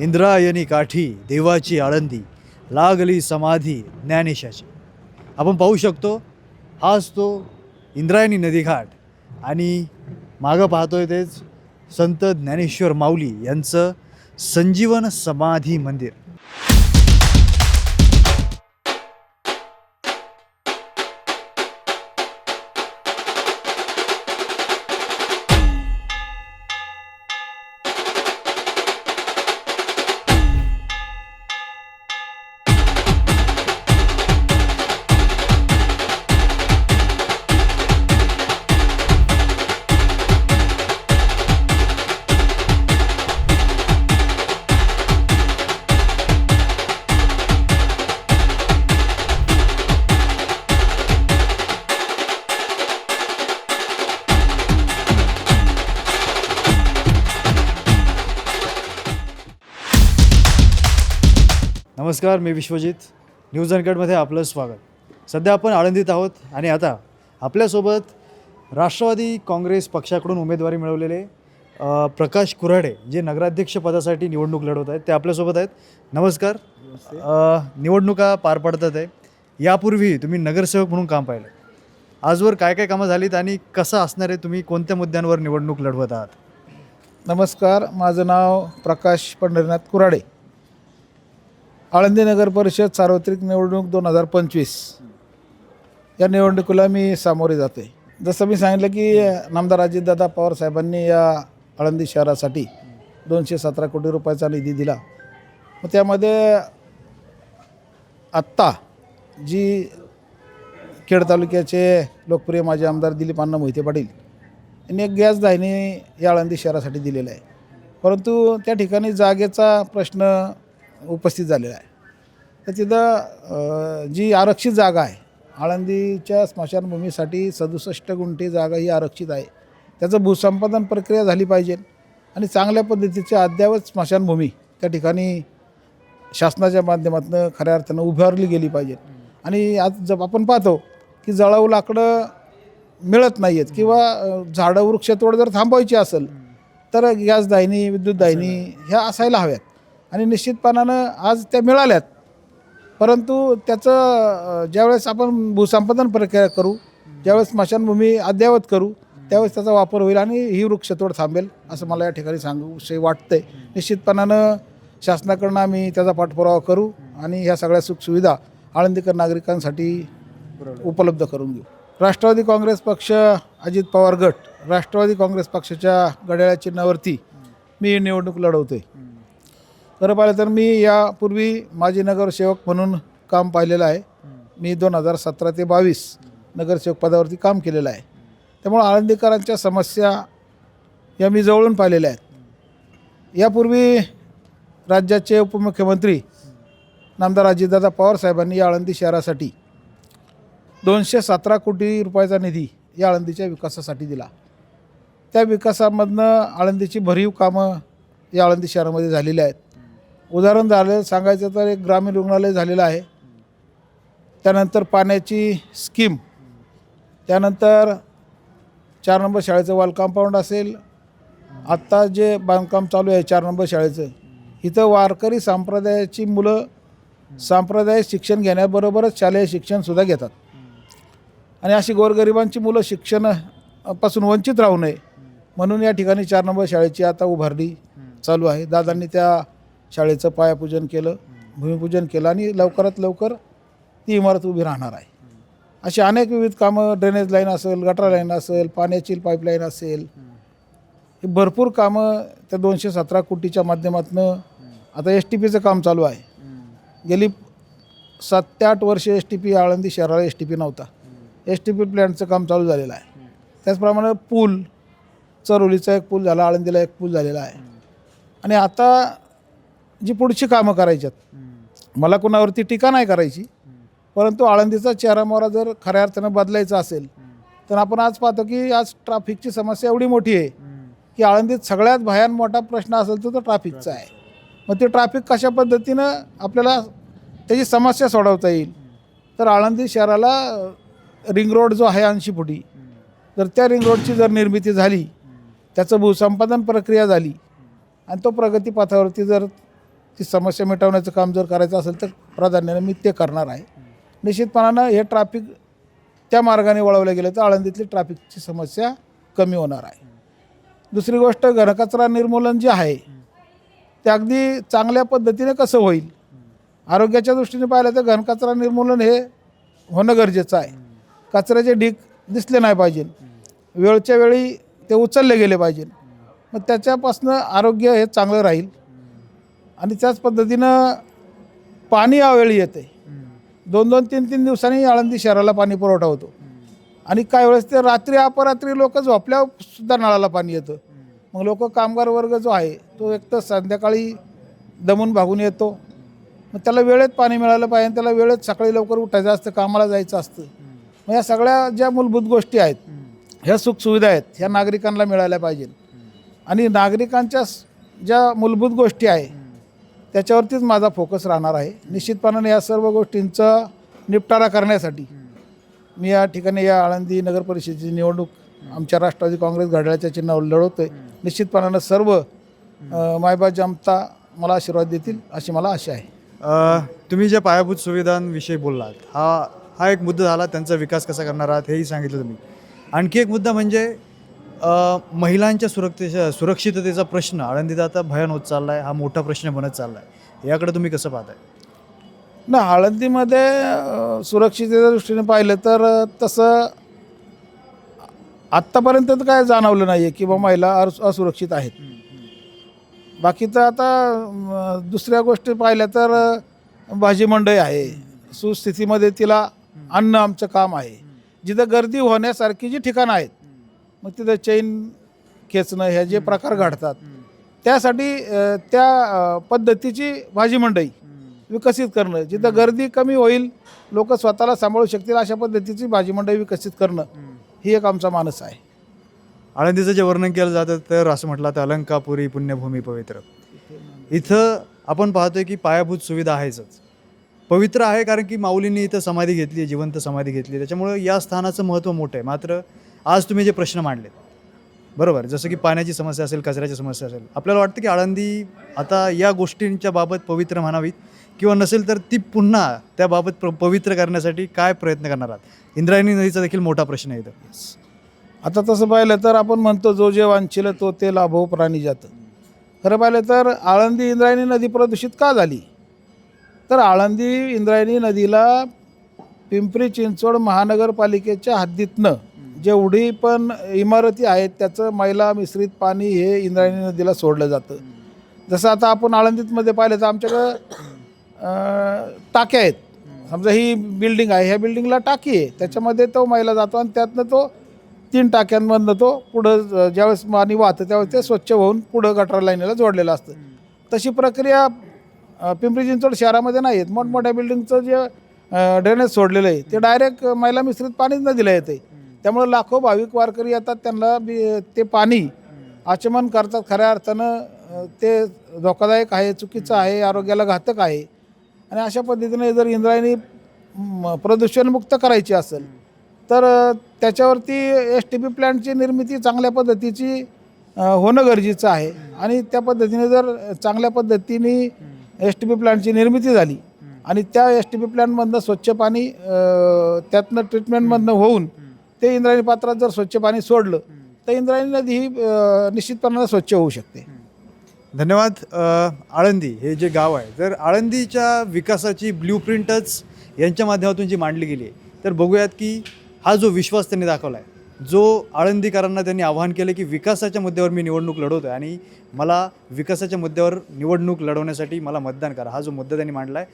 इंद्रायणी काठी देवाची आळंदी लागली समाधी ज्ञानेशाची. आपण पाहू शकतो हाच तो इंद्रायणी नदीघाट. आणि मागं पाहतोय तेच संत ज्ञानेश्वर माऊली यांचं संजीवन समाधी मंदिर. नमस्कार मी विश्वजित. न्यूज अनकटमध्ये आपलं स्वागत. सध्या आपण आळंदीत आहोत आणि आता आपल्यासोबत राष्ट्रवादी काँग्रेस पक्षाकडून उमेदवारी मिळवलेले प्रकाश कुऱ्हाडे जे नगराध्यक्ष पदासाठी निवडणूक लढवत आहेत ते आपल्यासोबत आहेत. नमस्कार. अ, निवडणुका पार पडतात आहे. यापूर्वी तुम्ही नगरसेवक म्हणून काम पाहिलं. आजवर काय काय कामं झालीत आणि कसं असणार आहे? तुम्ही कोणत्या मुद्द्यांवर निवडणूक लढवत आहात? नमस्कार. माझं नाव प्रकाश पंढरीनाथ कुराडे आळंदी नगर परिषद सार्वत्रिक निवडणूक दोन हजार पंचवीस. या निवडणुकीला मी सामोरे जाते. जसं मी सांगितलं की नामदार अजितदादा पवार साहेबांनी या आळंदी शहरासाठी दोनशे सतरा कोटी रुपयाचा निधी दिला. मग त्यामध्ये आत्ता जी खेड तालुक्याचे लोकप्रिय माजी आमदार दिलीप अण्णा मोहिते पाटील यांनी एक गॅस दाहिनी या आळंदी शहरासाठी दिलेला आहे. परंतु त्या ठिकाणी जागेचा प्रश्न उपस्थित झालेला आहे. तर तिथं जी आरक्षित जागा आहे आळंदीच्या स्मशानभूमीसाठी सदुसष्ट गुंठे जागा ही आरक्षित आहे. त्याचं भूसंपादन प्रक्रिया झाली पाहिजे आणि चांगल्या पद्धतीची अद्ययावत स्मशानभूमी त्या ठिकाणी शासनाच्या माध्यमातून खऱ्या अर्थानं उभारली गेली पाहिजे. आणि आज जब आपण पाहतो की जळाऊ लाकडं मिळत नाही आहेत किंवा झाडं वृक्षतोड जर थांबवायची असेल तर गॅस दाहिनी विद्युत दाहिनी ह्या असायला हव्यात. आणि निश्चितपणानं आज त्या मिळाल्यात. परंतु त्याचं ज्यावेळेस आपण भूसंपादन प्रक्रिया करू ज्यावेळेस स्मशानभूमी अद्ययावत करू त्यावेळेस त्याचा वापर होईल आणि ही वृक्षतोड थांबेल असं मला या ठिकाणी सांगू विषयी वाटतंय. निश्चितपणानं शासनाकडनं आम्ही त्याचा पाठपुरावा करू आणि ह्या सगळ्या सुखसुविधा आळंदीकर नागरिकांसाठी उपलब्ध करून घेऊ. राष्ट्रवादी काँग्रेस पक्ष अजित पवार गट राष्ट्रवादी काँग्रेस पक्षाच्या घड्याळ्या चिन्हावरती मी ही निवडणूक लढवतोय. खरं पाहिलं तर मी यापूर्वी माजी नगरसेवक म्हणून काम पाहिलेलं आहे. मी दोन हजार सतरा ते बावीस नगरसेवक पदावरती काम केलेलं आहे. त्यामुळं आळंदीकरांच्या समस्या या मी जवळून पाहिलेल्या आहेत. यापूर्वी राज्याचे उपमुख्यमंत्री नामदार अजितदादा पवार साहेबांनी या आळंदी शहरासाठी दोनशे सतरा कोटी रुपयाचा निधी या आळंदीच्या विकासासाठी दिला. त्या विकासामधनं आळंदीची भरीव कामं या आळंदी शहरामध्ये झालेली आहेत. उदाहरण झालं सांगायचं तर एक ग्रामीण रुग्णालय झालेलं आहे. त्यानंतर पाण्याची स्कीम. त्यानंतर चार नंबर शाळेचं वॉल कंपाऊंड असेल. आत्ता जे बांधकाम चालू आहे चार नंबर शाळेचं. इथं वारकरी संप्रदायाची मुलं सांप्रदायिक शिक्षण घेण्याबरोबरच शालेय शिक्षणसुद्धा घेतात. आणि अशी गोरगरिबांची मुलं शिक्षणापासून वंचित राहू नये म्हणून या ठिकाणी चार नंबर शाळेची आता उभारणी चालू आहे. दादांनी त्या शाळेचं पायापूजन केलं भूमिपूजन केलं आणि लवकरात लवकर ती इमारत उभी राहणार आहे. अशी अनेक विविध कामं ड्रेनेज लाईन असेल गटर लाईन असेल पाण्याची पाईपलाईन असेल हे भरपूर कामं त्या दोनशे सतरा कोटीच्या माध्यमातून आता एस टी पीचं काम चालू आहे. गेली सात ते आठ वर्ष एस टी पी आळंदी शहराला एस टी पी नव्हता. एस टी पी प्लॅनचं काम चालू झालेलं आहे. त्याचप्रमाणे पूल चरोलीचा एक पूल झाला आळंदीला एक पूल झालेला आहे. आणि आता जी पुढची कामं करायच्यात. मला कोणावरती टीका नाही करायची. परंतु आळंदीचा चेहरा मोहरा जर खऱ्या अर्थानं बदलायचा असेल तर आपण आज पाहतो की आज ट्रॅफिकची समस्या एवढी मोठी आहे की आळंदीत सगळ्यात भयान मोठा प्रश्न असेल तो तो ट्रॅफिकचा आहे. मग ते ट्रॅफिक कशा पद्धतीनं आपल्याला त्याची समस्या सोडवता येईल? तर आळंदी शहराला रिंग रोड जो आहे ऐंशी फुटी जर त्या रिंग रोडची जर निर्मिती झाली त्याचं भूसंपादन प्रक्रिया झाली आणि तो प्रगतीपथावरती जर ती समस्या मिटवण्याचं काम जर करायचं असेल तर प्राधान्याने मी ते करणार आहे. निश्चितपणानं हे ट्रॅफिक त्या मार्गाने वळवलं गेलं तर आळंदीतली ट्रॅफिकची समस्या कमी होणार आहे. दुसरी गोष्ट घनकचरा निर्मूलन जे आहे ते अगदी चांगल्या पद्धतीने कसं होईल? आरोग्याच्या दृष्टीने पाहिलं तर घनकचरा निर्मूलन हे होणं गरजेचं आहे. कचऱ्याचे ढीक दिसले नाही पाहिजे. वेळच्या वेळी ते उचलले गेले पाहिजे. मग त्याच्यापासनं आरोग्य हे चांगलं राहील. आणि त्याच पद्धतीनं पाणी यावेळी येते. दोन दोन तीन तीन दिवसांनी आळंदी शहराला पाणी पुरवठा होतो. आणि काही वेळेस ते रात्री अपरात्री लोक झोपल्यावर सुद्धा नळाला पाणी येतं. मग लोक कामगार वर्ग जो आहे तो एक तर संध्याकाळी दमून भागून येतो. मग त्याला वेळेत पाणी मिळालं पाहिजे आणि त्याला वेळेत सकाळी लवकर उठायचं असतं कामाला जायचं असतं. मग या सगळ्या ज्या मूलभूत गोष्टी आहेत ह्या सुखसुविधा आहेत ह्या नागरिकांना मिळाल्या पाहिजे आणि नागरिकांच्या ज्या मूलभूत गोष्टी आहे त्याच्यावरतीच माझा फोकस राहणार आहे. निश्चितपणाने या सर्व गोष्टींचा निपटारा करण्यासाठी मी या ठिकाणी या आळंदी नगर परिषदेची निवडणूक आमच्या राष्ट्रवादी काँग्रेस घड्याळाच्या चिन्हावर लढवतोय. निश्चितपणानं सर्व मायबा जनता मला आशीर्वाद देतील अशी मला आशा आहे. तुम्ही ज्या पायाभूत सुविधांविषयी बोललात हा हा एक मुद्दा झाला त्यांचा विकास कसा करणार आहात हेही सांगितलं तुम्ही. आणखी एक मुद्दा म्हणजे महिलांच्या सुरक्षेच्या सुरक्षिततेचा प्रश्न आळंदीत आता भयान होत चालला आहे हा मोठा प्रश्न बनत चालला आहे याकडे तुम्ही कसं पाहताय? ना आळंदीमध्ये सुरक्षिततेच्या दृष्टीने पाहिलं तर तसं आत्तापर्यंत तर काय जाणवलं नाही आहे की बा महिला असुरक्षित आहेत. बाकी तर आता दुसऱ्या गोष्टी पाहिल्या तर भाजी मंडई आहे. सुस्थितीमध्ये तिला आणणं आमचं काम आहे. जिथं गर्दी होण्यासारखी जी ठिकाणं आहेत मग तिथं चैन खेचणं ह्या जे प्रकार घडतात त्यासाठी त्या पद्धतीची भाजी मंडई विकसित करणं जिथं गर्दी कमी होईल लोक स्वतःला सांभाळू शकतील अशा पद्धतीची भाजी मंडई विकसित करणं ही एक आमचा मानस आहे. आळंदीचं जे वर्णन केलं जातं तर असं म्हटलं तर अलंकापुरी पुण्यभूमी पवित्र. इथं आपण पाहतोय की पायाभूत सुविधा आहेच पवित्र आहे कारण की माऊलींनी इथं समाधी घेतली आहे जिवंत समाधी घेतली त्याच्यामुळं या स्थानाचं महत्त्व मोठं आहे. मात्र आज तुम्ही जे प्रश्न मांडले बरोबर जसं की पाण्याची समस्या असेल कचऱ्याची समस्या असेल आपल्याला वाटतं की आळंदी आता या गोष्टींच्या बाबत पवित्र म्हणावीत किंवा नसेल तर ती पुन्हा त्याबाबत प्र पवित्र करण्यासाठी काय प्रयत्न करणार आहात? इंद्रायणी नदीचा देखील मोठा प्रश्न आहे इथं. आता तसं पाहिलं तर आपण म्हणतो जो जे वांछिल तो ते लाभो प्राणी जातं. खरं पाहिलं तर आळंदी इंद्रायणी नदी प्रदूषित का झाली? तर आळंदी इंद्रायणी नदीला पिंपरी चिंचवड महानगरपालिकेच्या हद्दीतनं जेवढी पण इमारती आहेत त्याचं मैला मिश्रित पाणी हे इंद्रायणी नदीला सोडलं जातं. जसं आता आपण आळंदीतमध्ये पाहिलं तर आमच्याकडं टाक्या आहेत. समजा ही बिल्डिंग आहे ह्या बिल्डिंगला टाकी आहे. त्याच्यामध्ये तो मैला जातो आणि त्यातनं तो तीन टाक्यांमधनं तो पुढं ज्यावेळेस पाणी वाहतं त्यावेळेस ते स्वच्छ होऊन पुढं गटर लाईनीला जोडलेलं असतं. तशी प्रक्रिया पिंपरी चिंचवड शहरामध्ये नाही आहेत. मोठमोठ्या बिल्डिंगचं जे ड्रेनेज सोडलेलं आहे ते डायरेक्ट मैला मिश्रित पाणीच नदीला येते त्यामुळे लाखो भाविक वारकरी येतात त्यांना बी ते पाणी आचमन करतात खऱ्या अर्थानं ते धोकादायक आहे चुकीचं आहे आरोग्याला घातक आहे. आणि अशा पद्धतीने जर इंद्रायणी प्रदूषणमुक्त करायची असेल तर त्याच्यावरती एस टी पी प्लॅन्टची निर्मिती चांगल्या पद्धतीची होणं गरजेचं आहे. आणि त्या पद्धतीने जर चांगल्या पद्धतीने एस टी पी प्लॅन्टची निर्मिती झाली आणि त्या एस टी पी प्लॅनमधनं स्वच्छ पाणी त्यातनं ट्रीटमेंटमधनं होऊन ते इंद्रायणी पात्रात जर स्वच्छ पाणी सोडलं तर इंद्रायणी नदी ही निश्चितपणानं स्वच्छ होऊ शकते. धन्यवाद. आळंदी हे जे गाव आहे जर आळंदीच्या विकासाची ब्ल्यूप्रिंटच यांच्या माध्यमातून जी मांडली गेली आहे तर बघूयात की हा जो विश्वास त्यांनी दाखवला आहे जो आळंदीकरांना त्यांनी आवाहन केलं की विकासाच्या मुद्द्यावर मी निवडणूक लढवतो आहे आणि मला विकासाच्या मुद्द्यावर निवडणूक लढवण्यासाठी मला मतदान करा हा जो मुद्दा त्यांनी मांडला आहे.